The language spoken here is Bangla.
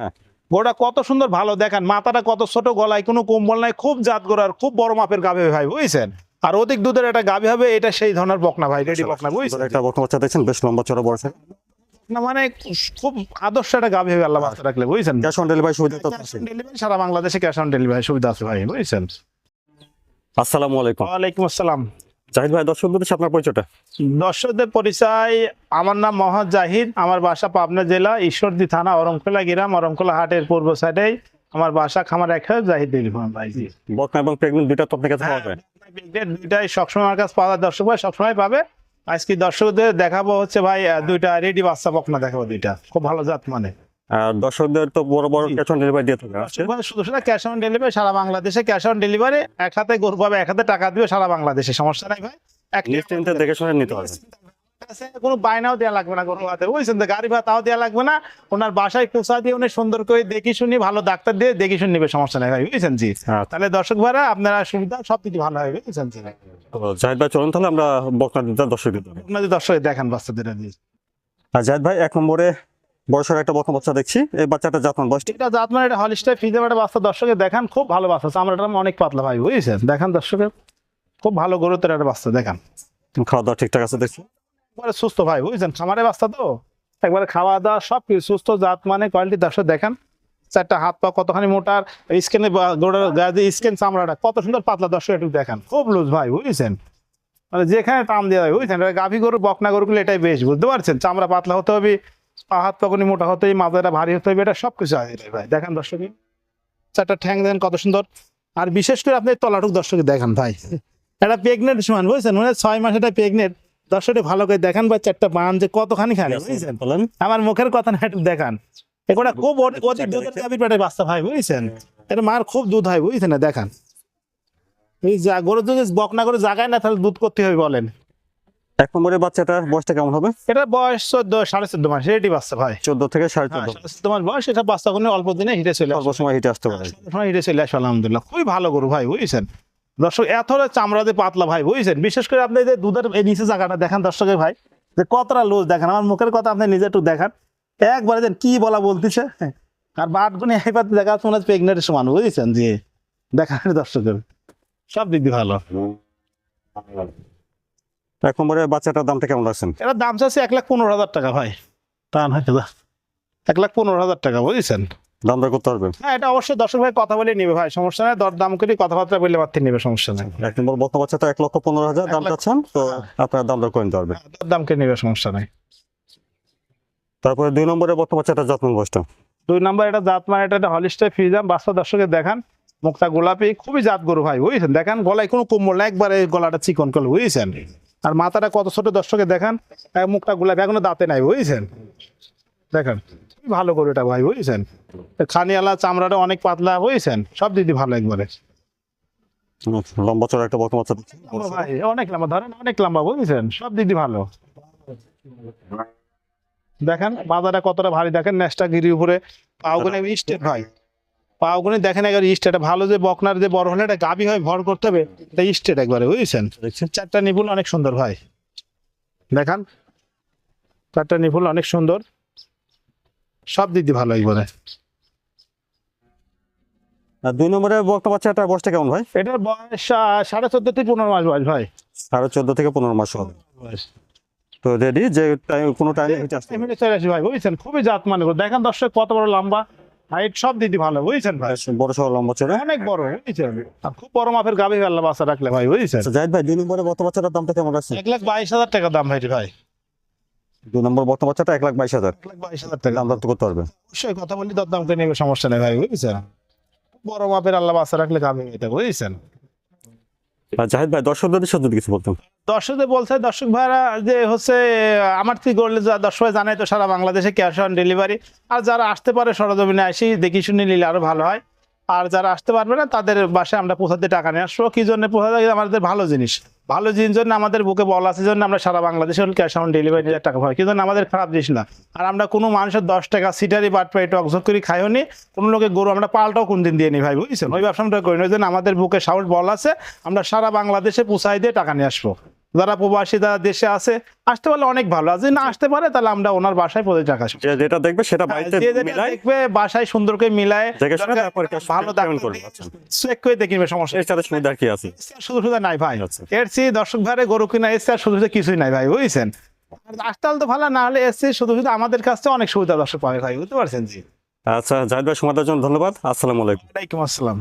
হ্যাঁ। গোটা কত সুন্দর ভালো দেখেন। মাথাটা কত ছোট গলায় কোনো কম্বল নাই খুব জাত গোড়ার খুব বড় মাপের গাভী ভাই বুঝছেন? আর অধিক দুধের একটা গাভী হবে এটা সেই ধরনের বকনা ভাই রেডি বকনা বুঝছেন? একটা বর্তমান বাচ্চা দেখছেন বেশ লম্বা চড়া বড় না মানে খুব আদর্শ একটা গাভী হবে আল্লাহ বাচ্চা রাখলে বুঝছেন? ক্যাশ অন ডেলিভারি সুবিধা তো ডেলিভারি সারা বাংলাদেশে ক্যাশ অন ডেলিভারি সুবিধা আছে ভাই বুঝছেন? আসসালামু আলাইকুম। ওয়ালাইকুম আসসালাম। জাহিদ ভাই দর্শক বন্ধু আপনার পরিচয়টা। দর্শকদের পরিচয় আমার নাম মোহাম্মদ জাহিদ আমার বাসা পাবনা জেলা ঈশ্বরদী থানা অরমখোলা গ্রাম অরমখোলা হাটের পূর্ব সাইডেই আমার বাসা খামার এক জাহিদ টেলিফোন ভাই। জি বকনা এবং প্রেগনেন্ট দুইটা তো আপনার কাছে পাওয়া যায়। দুইটাই সবসময় আমার কাছে পাওয়া দর্শক ভাই সবসময় পাবে। আজকে দর্শকদের দেখাবো হচ্ছে ভাই দুইটা রেডি বাচ্চা বকনা দেখাবো দুইটা। খুব ভালো জাত মানে। দর্শকদের তো বড় বড় ক্যাশ অন ডেলিভারি দিয়ে থাকে শুধু শুধু ক্যাশ অন ডেলিভারি সারা বাংলাদেশে ক্যাশ অন ডেলিভারি এক হাতে গরু পাবে এক হাতে টাকা দিবে সারা বাংলাদেশে সমস্যা নাই ভাই। এক নিশ্চিন্তে দেখে শুনে নিতে হবে কোনো বায়নাও দেওয়া লাগবে না গরু হাতে। বুঝছেন তো গাড়ি ভাড়াও দেওয়া লাগবে না ওনার বাসায় পৌঁছা দিয়ে উনি সুন্দর করে দেখি শুনি ভালো ডাক্তার দিয়ে দেখি শুনি নেবে সমস্যা নেই ভাই বুঝছেন জি? হ্যাঁ তাহলে দর্শক ভাড়া আপনারা সুবিধা সব কিছু ভালো হবে বুঝছেন জি? জাহিদ ভাই চলুন তাহলে আমরা বকনা দুটা দর্শক দিতে দর্শক দেখান বাচ্চাদের আর জাহিদ ভাই এক নম্বরে বড় সড়ো একটা বকনা বাচ্চা দেখছি এই বাচ্চাটা জাতমান বয়সটি এটা জাত মানে এটা হলিস্টার ফিজের একটা বাচ্চা দর্শকে দেখান খুব ভালো বাচ্চা চামড়াটা অনেক পাতলা ভাই বুঝছেন? দেখান দর্শকে খুব ভালো গরুতের একটা বাচ্চা দেখান। খাওয়া দাওয়া ঠিকঠাক আছে দেখছি। একবারে সুস্থ ভাই বুঝছেন? খামারে বাচ্চা তো? একবারে খাওয়া দাওয়া সব কিছু সুস্থ জাত মানে কোয়ালিটি দর্শক দেখান। চারটা হাত পা কতখানি মোটার স্কেনে গোড়ার গায়ে স্কেন চামড়াটা কত সুন্দর পাতলা দর্শক একটু দেখান। খুব লুজ ভাই বুঝছেন? মানে যেখানে টান দেওয়া হয় বুঝছেন? গাভী গরু বকনা গরুগুলো এটাই বেশ বুঝতে পারছেন? চামড়া পাতলা হতে হবে পা হাত পাকুনি মোটা মাথাটা ভারী হতে হবে এটা সব কিছু আছে ভাই। দেখান দর্শক চারটা ঠ্যাং দেন কত সুন্দর। আর বিশেষ করে আপনি তলাটুক দর্শকে দেখান ভাই। এটা প্রেগনেন্ট সমান বুঝছেন? মানে ছয় মাস এটা প্রেগনেন্ট দর্শকটি ভালো করে দেখান বা চারটা বান যে কতখানি খানে বুঝছেন? আমার মুখের কথা না একটু দেখান। এগুলা খুব অধিক দুধের গাভীর পেটে বাচ্চা ভাই বুঝছেন? এটা মার খুব দুধ হয় বুঝছেন? না দেখান। এই যা গরু যদি বকনা করে জাগায় না তাহলে দুধ করতে হবে বলেন। এক নম্বরে বাচ্চাটার বয়সটা কেমন হবে? এটা বয়স চোদ্দ সাড়ে চোদ্দ মাস রেডি বাচ্চা ভাই। চোদ্দ থেকে সাড়ে হ্যাঁ, চোদ্দ সাড়ে চোদ্দ মাস বয়স এটা বাচ্চা কোনো অল্প দিনে হিটে চলে অল্প সময় হিটে আসতে পারে। আসে হিটে চলে আসে আলহামদুলিল্লাহ। খুবই ভালো গরু ভাই বুঝছেন? দর্শক এত চামড়া দিয়ে পাতলা ভাই বুঝছেন? বিশেষ করে আপনি যে দুধের এই নিচে জায়গাটা দেখান দর্শকের ভাই যে কতটা লুজ দেখেন। আমার মুখের কথা আপনি নিজে একটু দেখান। একবারে দেন কি বলা বলতেছে হ্যাঁ। আর বাটগুনি একবার দেখা যাচ্ছে মনে হচ্ছে প্রেগনেন্টের সমান বুঝেছেন? যে দেখান দর্শকের। সব দিক দিয়ে ভালো। এক নম্বরে বাচ্চাটার দামটা কেমন রাখছেন? এটার দাম চাচ্ছে এক লাখ পনেরো হাজার টাকা ভাই। তা নয় এক লাখ পনেরো হাজার টাকা বুঝেছেন? দাম দর করতে পারবেন? হ্যাঁ এটা অবশ্যই দর্শক ভাই কথা বলে নিবে ভাই সমস্যা নেই। দর দাম করে কথাবার্তা বললে মাত্র নিবে সমস্যা নেই। এক নম্বর বকনা বাচ্চাটা এক লক্ষ পনেরো হাজার দাম চাচ্ছেন তো আপনার দাম দর করে নিতে পারবেন। দর দাম করে নিবে সমস্যা নেই। তারপরে দুই নম্বরে বকনা বাচ্চাটার যত্ন দুই নম্বর এটা জাত মানে এটা হলিস্টার ফিজাম বাচ্চা দর্শকের দেখান। মুখটা গোলাপি খুবই জাত গরু ভাই বুঝছেন? দেখেন গলায় কোনো কোমল না একবারে গলাটা চিকন করলে বুঝছেন? আর মাথাটা কত ছোট দর্শকের দেখান। মুখটা গোলাপি এখনও দাঁতে নাই বুঝছেন? দেখেন ভালো করে এটা ভাই বুঝছেন? খানিয়ালা চামড়াটা অনেক পাতলা বুঝছেন? সব দিদি ভালো একবারে। লম্বা চড়া একটা ভাই অনেক লম্বা ধরেন অনেক লম্বা বুঝছেন? সব দিদি ভালো। দেখেন বাজারটা কতটা ভারী দেখেন নেসটা গিরি উপরে। পাওগুনে স্টেট ভাই। পাওগুনে দেখেন একবার স্টেট ভালো যে বকনার যে বড় হলে এটা গাবি হয় ভর করতে হবে। এটা স্টেট একবারে বুঝছেন? চারটা নিপুল অনেক সুন্দর ভাই। দেখান। চারটা নিপুল অনেক সুন্দর। সব দিদি ভালো একবারে দুই নম্বরে বকনা বাচ্চাটার বয়সটা কেমন ভাই? এটার বয়স সাড়ে চোদ্দ থেকে পনেরো মাস বয়স ভাই। সাড়ে চোদ্দ থেকে পনেরো মাস হবে। তো রেডি যে কোনো টাইমে চলে আসি ভাই বুঝছেন? খুবই জাত মানে দেখেন দর্শক কত বড় লম্বা। হাইট সব দিদি ভালো বুঝছেন ভাই? বড় সড়ো লম্বা চড়ে। অনেক বড় বুঝছেন? খুব বড় মাপের গাবি আল্লাহ বাচ্চা রাখলে ভাই বুঝছেন? আচ্ছা জাহিদ ভাই দুই নম্বরে গত বাচ্চাটার দামটা কেমন আছে এক লাখ বাইশ হাজার টাকা দাম ভাই ভাই। দুই নম্বর বর্তমান বাচ্চাটা এক লাখ বাইশ হাজার। এক লাখ বাইশ হাজার টাকা। দাম দর করতে পারবে। অবশ্যই কথা বলি দর দাম করে নেবে সমস্যা নেই ভাই বুঝছেন? বড় মাপের আল্লাহ বাচ্চা রাখলে গাভি এটা বুঝছেন? জাহিদ ভাই, দর্শকদের সাথে কিছু বলতাম দর্শকদের বলছে, দর্শক ভাইরা যে হচ্ছে আমার থেকে করলে যা দর্শক ভাই জানাই তো সারা বাংলাদেশে ক্যাশ অন ডেলিভারি আর যারা আসতে পারে সরজমিনে আসি, দেখি শুনে নিলে আরও ভালো হয়। আর যারা আসতে পারবে না, তাদের বাসায় আমরা পোষাতে টাকা নিয়ে আসব কি জন্য পোষাতে আমাদের ভালো জিনিস। ভালো জিনিস জন্য আমাদের বুকে বল আছে, জন্য আমরা সারা বাংলাদেশে ক্যাশ অন ডেলিভারি নিয়ে টাকা পাই। কিন্তু আমাদের খারাপ জিনিস না। আর আমরা কোনো মানুষের দশ টাকা সিটারি বাট পাই টকঝক করে খাইও নি, কোনো লোকের গরু আমরা পাল্টাও কোন দিন দিয়ে নি ভাই, বুঝছেন? ওই ব্যবসা আমরা করি না, ওই জন্য আমাদের বুকে সাউন্ড বল আছে, আমরা সারা বাংলাদেশে পুষাই দিয়ে টাকা নিয়ে আসব। যারা প্রবাসী যারা দেশে আছে আসতে পারলে অনেক ভালো। আর যদি না আসতে পারে তাহলে আমরা ওনার বাসায় প্রতি টাকা যেটা দেখবে সেটা বাড়িতে যে যেটা মিলাই দেখবে বাসায় সুন্দর করে মিলায় দেখে শুনে দরকার তারপরে একটা cash ভালো payment ডাক্তার করবে। আচ্ছা। চেক করে দেখে সমস্যা এর সাথে সুবিধা কি আছে শুধু শুধু নাই ভাই। আচ্ছা। এর চেয়ে দর্শক গরু কিনা এসছে আর শুধু কিছুই নাই ভাই বুঝছেন? আসতে তো ভালো না হলে এসছে শুধু শুধু আমাদের কাছ থেকে অনেক সুবিধা দর্শক পাবে ভাই বুঝতে পারছেন জি? আচ্ছা জাহিদ ভাই সময় জন্য ধন্যবাদ। আসসালামু আলাইকুম। ওয়ালাইকুম আসসালাম।